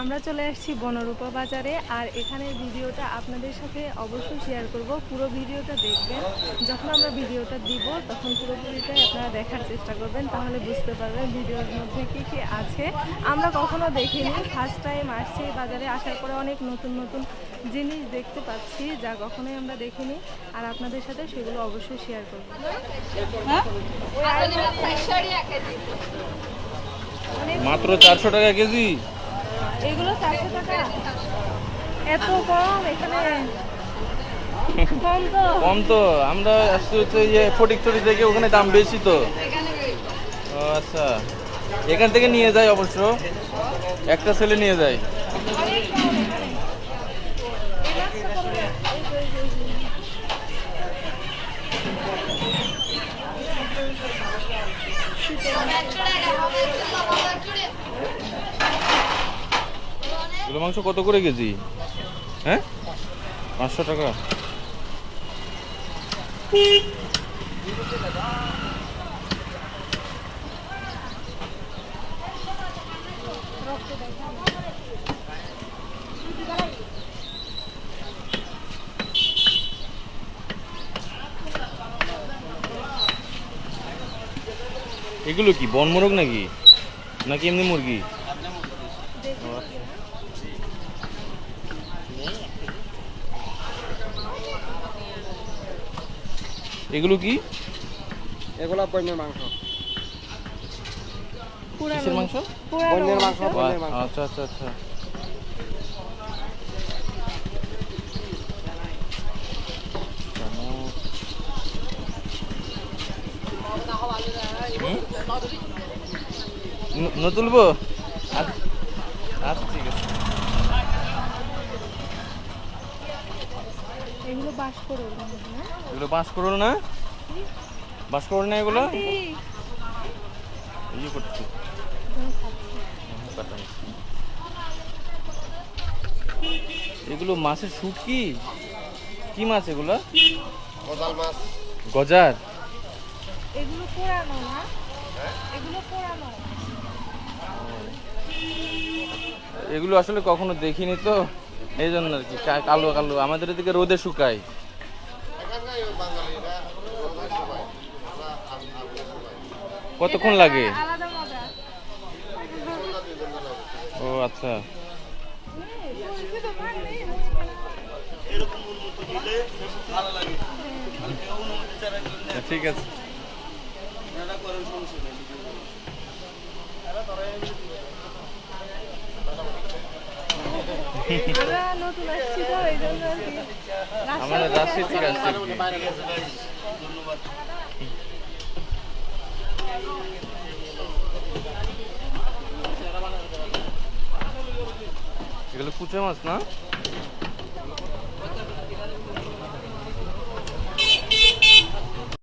আমরা চলে আসছি বনরূপা বাজারে আর এখানের ভিডিওটা আপনাদের সাথে অবশ্যই শেয়ার করব। পুরো ভিডিওটা দেখবেন। যখন আমরা ভিডিওটা দিব তখন পুরোপুরিটাই আপনারা দেখার চেষ্টা করবেন। তাহলে বুঝতে পারবেন ভিডিওর মধ্যে কী কী আছে। আমরা কখনো দেখিনি। ফার্স্ট টাইম আসছি এই বাজারে। আসার পরে অনেক নতুন নতুন জিনিস দেখতে পাচ্ছি যা কখনোই আমরা দেখিনি। আর আপনাদের সাথে সেগুলো অবশ্যই শেয়ার করব। মাত্র চারশো টাকা কেজি? এগুলো চারশো টাকা। এত কম এখানে? কম তো। আমরা আসছি হচ্ছে ইয়ে ফটিকচুরি থেকে ওখানে দাম বেশি তো। ও আচ্ছা। এখান থেকে নিয়ে যায় অবশ্য। একটা ছেলে নিয়ে যায় অনেক কম এখানে। এই মাছটা কত করে? এই যে, এই যে, এই যে। এগুলো মাংস কত করে কেজি? হ্যাঁ? পাঁচশো টাকা। এগুলো কি বনমোরগ নাকি? নাকি এমনি মুরগি? এগুলো কি? এগুলা বন্যের মাংস। কিসের মাংস? বন্যের মাংস। আচ্ছা আচ্ছা আচ্ছা। হুম? ন- ন আচ্ছা আচ্ছা, ঠিক আছে। এগুলো মধ্যে, না? এগুলো বাঁশ করল না? বাঁশ করল না এগুলো? ইয়ে করছি। এগুলো মাছের শুট কি? কি মাছ এগুলো? কোদাল মাছ। গজার এগুলো পুরানো না? এগুলো পুরানো এগুলো আসলে কখনো দেখিনি তো। এই জন্য আর কি কালো কালো আমাদের এদিকে রোদে শুকায়। কতক্ষণ লাগে? ও আচ্ছা। ঠিক আছে। আমরা রাজশাহী থেকে আসছে। এগুলো কুচা মাছ না?